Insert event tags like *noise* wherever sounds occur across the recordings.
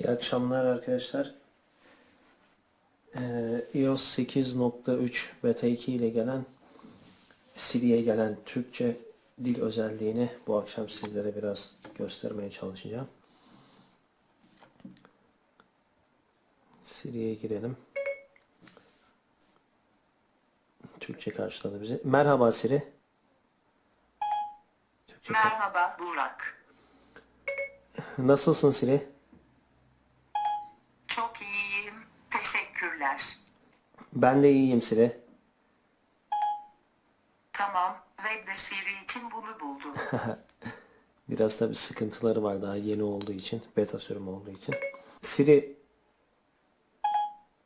İyi akşamlar arkadaşlar. Ee, iOS 8.3 Beta 2 ile gelen Siri'ye gelen Türkçe dil özelliğini bu akşam sizlere biraz göstermeye çalışacağım. Siri'ye girelim. Türkçe karşıladı bizi. Merhaba Siri. Türkçe Merhaba Burak. Nasılsın Siri? Çok iyiyim. Teşekkürler. Ben de iyiyim Siri. Tamam. Webde Siri için bunu buldum. *laughs* Biraz tabi sıkıntıları var daha yeni olduğu için, beta sürümü olduğu için. Siri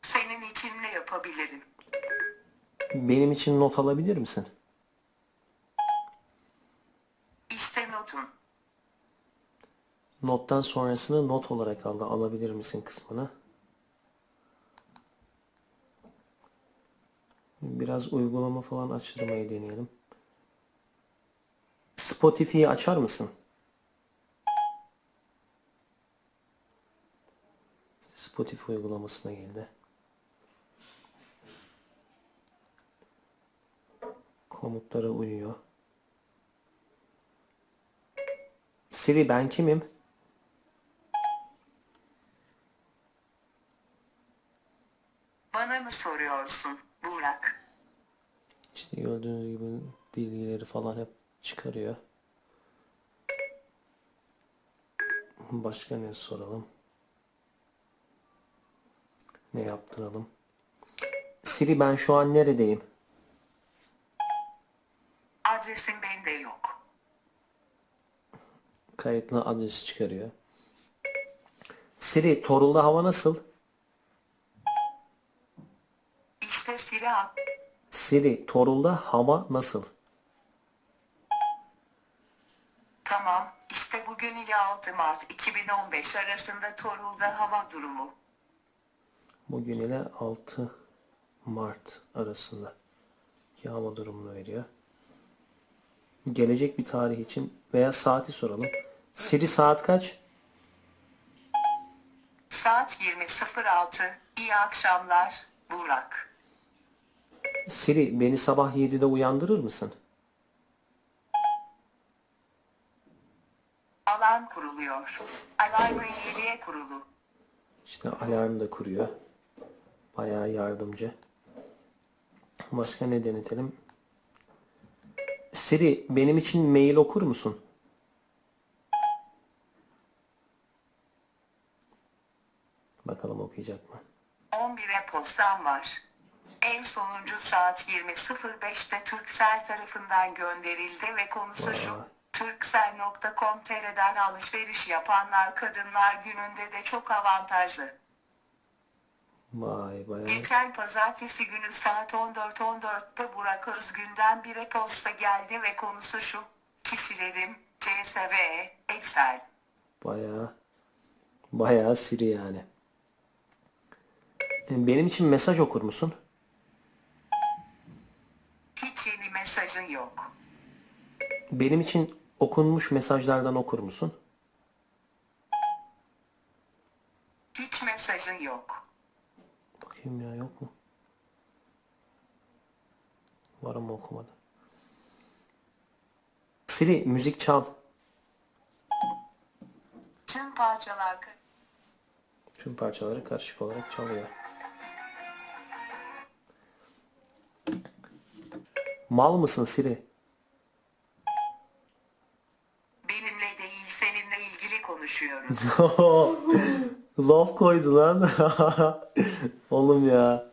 Senin için ne yapabilirim? benim için not alabilir misin? İşte notun. Nottan sonrasını not olarak al, alabilir misin kısmına. Biraz uygulama falan açtırmayı deneyelim. Spotify'yi açar mısın? Spotify uygulamasına geldi. Komutlara uyuyor. Siri ben kimim? Bana mı soruyorsun Burak? İşte gördüğünüz gibi bilgileri falan hep çıkarıyor. Başka ne soralım? Ne yaptıralım? Siri ben şu an neredeyim? Adresin bende yok. Kayıtlı adresi çıkarıyor. Siri Torul'da hava nasıl? İşte Siri Torul'da hava nasıl? Tamam. İşte bugün ile 6 Mart 2015 arasında Torul'da hava durumu. Bugün ile 6 Mart arasında hava durumunu veriyor. Gelecek bir tarih için veya saati soralım. Siri saat kaç? Saat 20.06. İyi akşamlar Burak. Siri beni sabah 7'de uyandırır mısın? Alarm kuruluyor. Alarmın 7'ye kurulu. İşte alarm da kuruyor. Bayağı yardımcı. Başka ne denetelim? Siri benim için mail okur musun? Bakalım okuyacak mı? 11'e postam var. En sonuncu saat 20.05'te Turkcell tarafından gönderildi ve konusu şu. Turkcell.com.tr'den alışveriş yapanlar kadınlar gününde de çok avantajlı. Vay bayağı. Geçen pazartesi günü saat 14.14'te Burak Özgün'den bir e-posta geldi ve konusu şu. Kişilerim, CSV, Excel. Bayağı bayağı Siri yani. Benim için mesaj okur musun? Mesajın yok. Benim için okunmuş mesajlardan okur musun? Hiç mesajın yok. Bakayım ya yok mu? Var ama okumadı. Siri müzik çal. Tüm parçalar Tüm parçaları karışık olarak çalıyor. Mal mısın Siri? benimle değil seninle ilgili konuşuyoruz. *laughs* Love koydu lan. *laughs* Oğlum ya.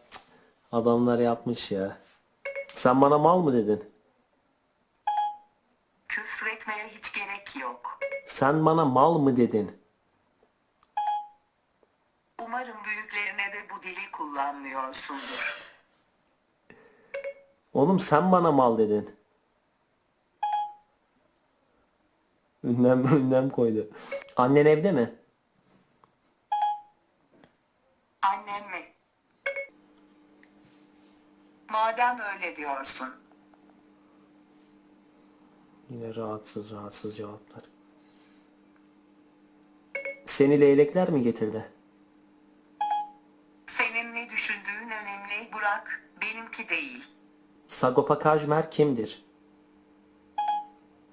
Adamlar yapmış ya. Sen bana mal mı dedin? Küfretmeye hiç gerek yok. Sen bana mal mı dedin? Umarım büyüklerine de bu dili kullanmıyorsundur. Oğlum sen bana mal dedin. Ünlem *laughs* ünlem koydu. Annen evde mi? Annem mi? Madem öyle diyorsun. Yine rahatsız rahatsız cevaplar. Seni leylekler mi getirdi? Senin ne düşündüğün önemli Burak, benimki değil. Sagopa Kajmer kimdir?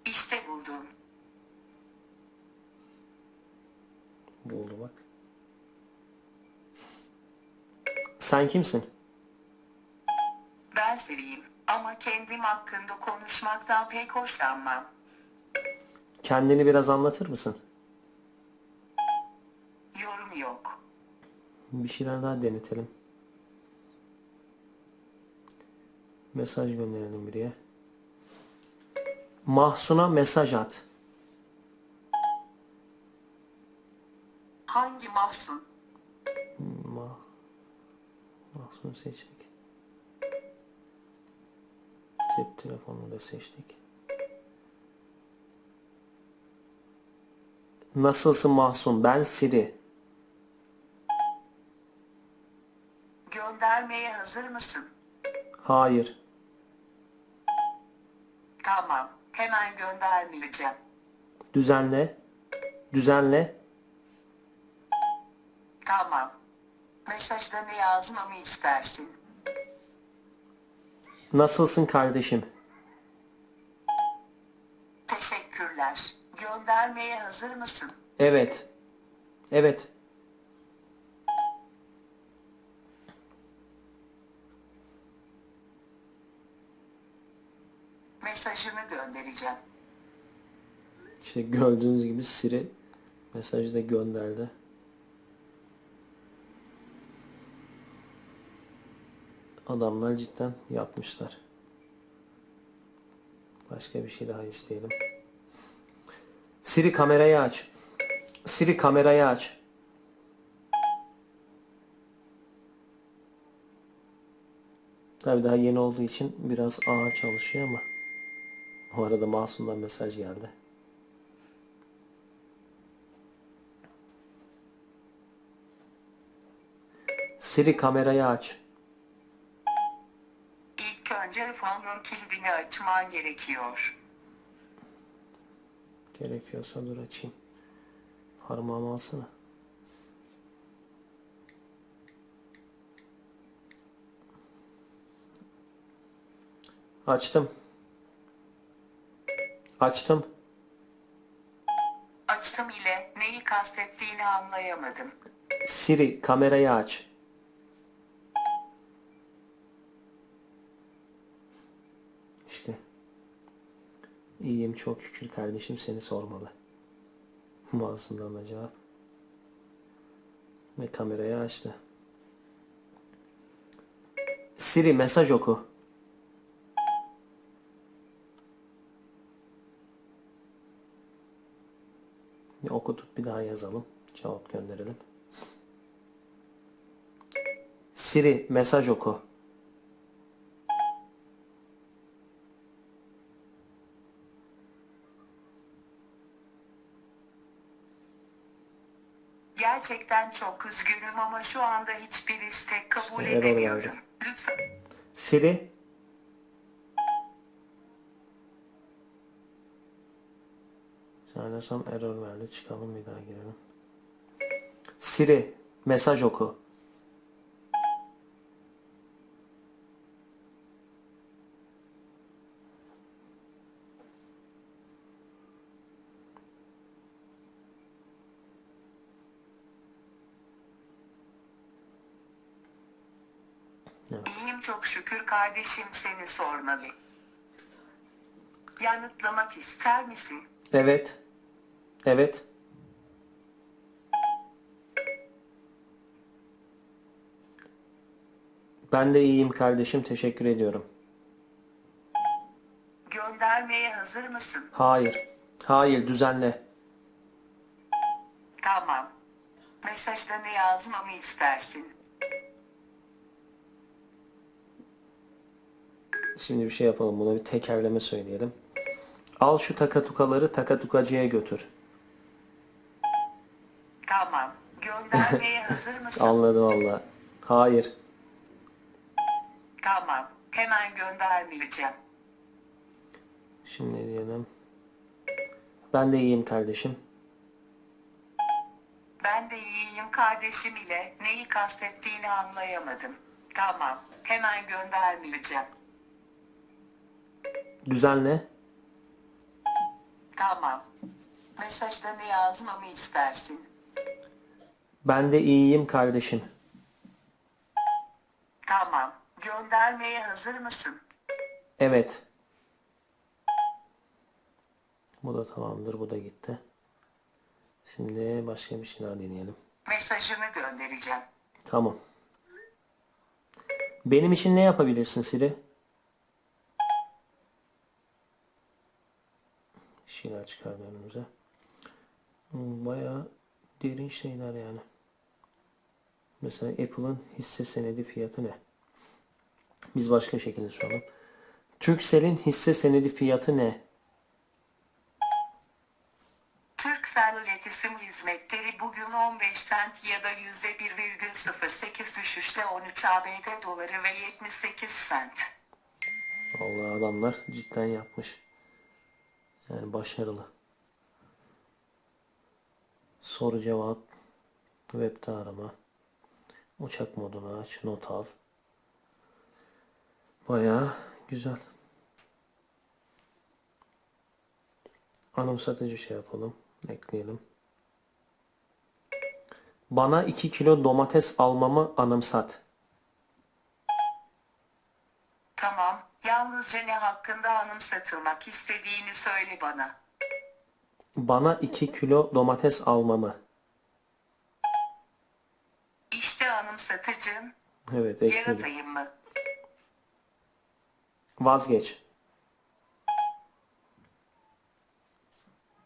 İşte buldum. Buldu bak. Sen kimsin? Ben Siri'yim ama kendim hakkında konuşmaktan pek hoşlanmam. Kendini biraz anlatır mısın? Yorum yok. Bir şeyler daha denetelim. Mesaj gönderelim biriye. Mahsun'a mesaj at. Hangi mahzun? Mah Mahsun seçtik. Cep telefonunu da seçtik. Nasılsın Mahsun? Ben Siri. Göndermeye hazır mısın? Hayır. Tamam, hemen göndermeyeceğim. Düzenle. Düzenle. Tamam. Mesajda ne yazmamı istersin? Nasılsın kardeşim? Teşekkürler. Göndermeye hazır mısın? Evet. Evet. Mesajını göndereceğim. İşte gördüğünüz gibi Siri mesajı da gönderdi. Adamlar cidden yapmışlar. Başka bir şey daha isteyelim. Siri kamerayı aç. Siri kamerayı aç. Tabii daha yeni olduğu için biraz ağır çalışıyor ama. O arada Masum'dan mesaj geldi. Siri kamerayı aç. İlk önce fonun kilidini açman gerekiyor. Gerekiyorsa dur açayım. Parmağımı alsana. Açtım. Açtım. Açtım ile neyi kastettiğini anlayamadım. Siri kamerayı aç. İşte. İyiyim çok şükür kardeşim seni sormalı. Masumdan da cevap. Ve kamerayı açtı. Siri mesaj oku. Bir okutup bir daha yazalım. Cevap gönderelim. Siri mesaj oku. Gerçekten çok üzgünüm ama şu anda hiçbir istek kabul Error edemiyorum. Lütfen. Siri Zannedersem error verdi. Çıkalım bir daha girelim. Siri mesaj oku. İyiyim çok şükür kardeşim seni sormalı. Yanıtlamak ister misin? Evet. Evet. Ben de iyiyim kardeşim. Teşekkür ediyorum. Göndermeye hazır mısın? Hayır. Hayır düzenle. Tamam. Mesajda ne yazmamı istersin? Şimdi bir şey yapalım. Buna bir tekerleme söyleyelim. Al şu takatukaları takatukacıya götür. Tamam. Göndermeye *laughs* hazır mısın? Anladı valla. Hayır. Tamam. Hemen göndermeyeceğim. Şimdi ne diyelim. Ben de iyiyim kardeşim. Ben de iyiyim kardeşim ile neyi kastettiğini anlayamadım. Tamam, hemen göndermeyeceğim. Düzenle. Tamam. Mesajda ne yazmamı istersin? Ben de iyiyim kardeşim. Tamam. Göndermeye hazır mısın? Evet. Bu da tamamdır. Bu da gitti. Şimdi başka bir şey daha deneyelim. Mesajını göndereceğim. Tamam. Benim için ne yapabilirsin Siri? Şeyler çıkardı önümüze. Bayağı derin şeyler yani. Mesela Apple'ın hisse senedi fiyatı ne? Biz başka şekilde soralım. Turkcell'in hisse senedi fiyatı ne? Turkcell iletişim hizmetleri bugün 15 cent ya da %1,08 düşüşle 13 ABD doları ve 78 cent. Allah adamlar cidden yapmış. Yani başarılı. Soru cevap. Web'de arama. Uçak modunu aç. Not al. Bayağı güzel. Anımsatıcı şey yapalım. Ekleyelim. Bana 2 kilo domates almamı anımsat. Tamam, yalnızca ne hakkında anımsatılmak istediğini söyle bana. Bana 2 kilo domates almamı. İşte anımsatıcın, Evet ekledim. atayım mı? Vazgeç.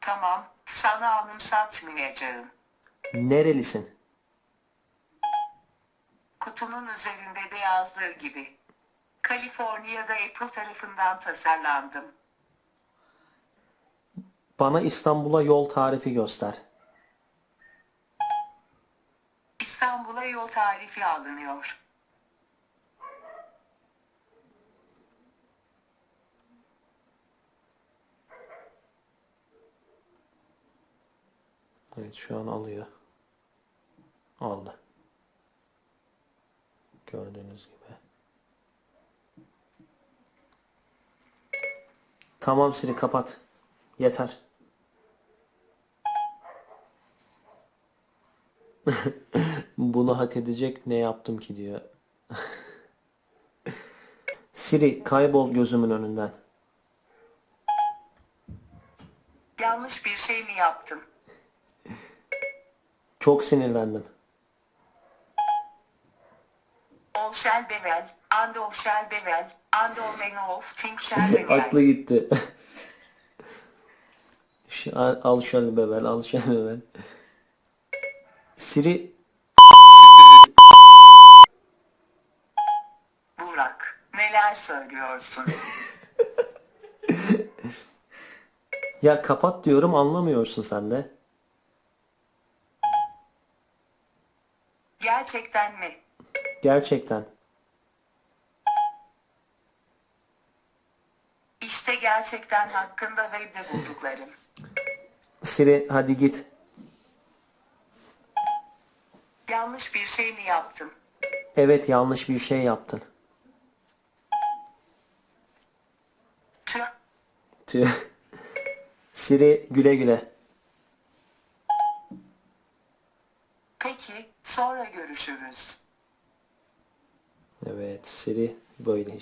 Tamam, sana anımsatmayacağım. Nerelisin? Kutunun üzerinde de yazdığı gibi. Kaliforniya'da Apple tarafından tasarlandım. Bana İstanbul'a yol tarifi göster. İstanbul'a yol tarifi alınıyor. Evet şu an alıyor. Aldı. Gördüğünüz gibi. Tamam Siri kapat. Yeter. *laughs* Bunu hak edecek ne yaptım ki diyor. *laughs* Siri kaybol gözümün önünden. Yanlış bir şey mi yaptım? Çok sinirlendim. Ol shall be well, and all shall be well, and all men of things shall be well. *laughs* Aklı gitti. *laughs* Al, al şöyle bevel, al şöyle bevel. Siri Burak, neler söylüyorsun? *laughs* ya kapat diyorum anlamıyorsun sen de. Gerçekten mi? Gerçekten. İşte gerçekten hakkında webde bulduklarım. Siri hadi git. Yanlış bir şey mi yaptım? Evet yanlış bir şey yaptın. Tüh, Tüh. Siri güle güle. peki, sonra görüşürüz. Evet Siri böyle işte.